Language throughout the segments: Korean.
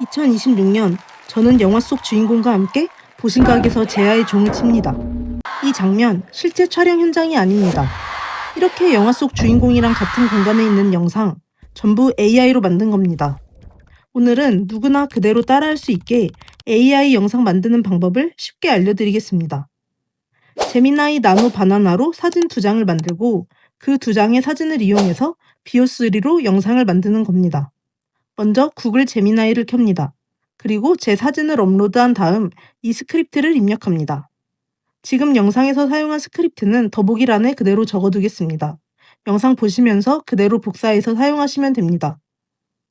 2026년 저는 영화 속 주인공과 함께 보신각에서 제아의 종을 칩니다. 이 장면 실제 촬영 현장이 아닙니다. 이렇게 영화 속 주인공이랑 같은 공간에 있는 영상 전부 AI로 만든 겁니다. 오늘은 누구나 그대로 따라할 수 있게 AI 영상 만드는 방법을 쉽게 알려드리겠습니다. 제미나이 나노 바나나로 사진 두 장을 만들고 그 두 장의 사진을 이용해서 비오3로 영상을 만드는 겁니다. 먼저 구글 제미나이를 켭니다. 그리고 제 사진을 업로드한 다음 이 스크립트를 입력합니다. 지금 영상에서 사용한 스크립트는 더보기란에 그대로 적어두겠습니다. 영상 보시면서 그대로 복사해서 사용하시면 됩니다.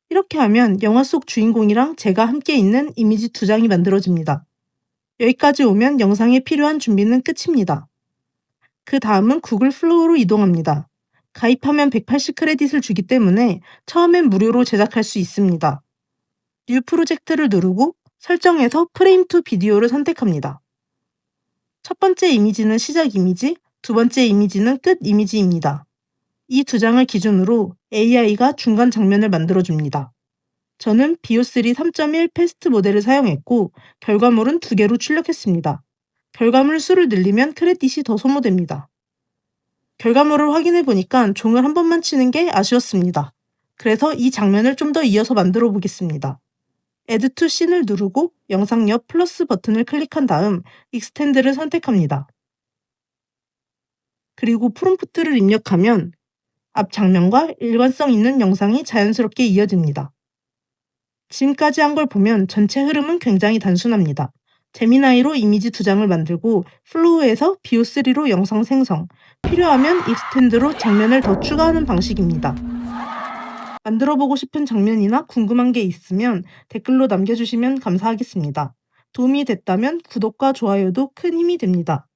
이렇게 하면 영화 속 주인공이랑 제가 함께 있는 이미지 두 장이 만들어집니다. 여기까지 오면 영상에 필요한 준비는 끝입니다. 그 다음은 구글 플로우로 이동합니다. 가입하면 180 크레딧을 주기 때문에 처음엔 무료로 제작할 수 있습니다. 뉴 프로젝트를 누르고 설정에서 프레임 투 비디오를 선택합니다. 첫 번째 이미지는 시작 이미지, 두 번째 이미지는 끝 이미지입니다. 이 두 장을 기준으로 AI가 중간 장면을 만들어줍니다. 저는 비오3 3.1 패스트 모델을 사용했고 결과물은 두 개로 출력했습니다. 결과물 수를 늘리면 크레딧이 더 소모됩니다. 결과물을 확인해 보니까 종을 한 번만 치는 게 아쉬웠습니다. 그래서 이 장면을 좀 더 이어서 만들어 보겠습니다. Add to Scene을 누르고 영상 옆 플러스 버튼을 클릭한 다음 익스텐드를 선택합니다. 그리고 프롬프트를 입력하면 앞 장면과 일관성 있는 영상이 자연스럽게 이어집니다. 지금까지 한 걸 보면 전체 흐름은 굉장히 단순합니다. 제미나이로 이미지 두 장을 만들고 플로우에서 비오3로 영상 생성, 필요하면 익스텐드로 장면을 더 추가하는 방식입니다. 만들어보고 싶은 장면이나 궁금한 게 있으면 댓글로 남겨주시면 감사하겠습니다. 도움이 됐다면 구독과 좋아요도 큰 힘이 됩니다.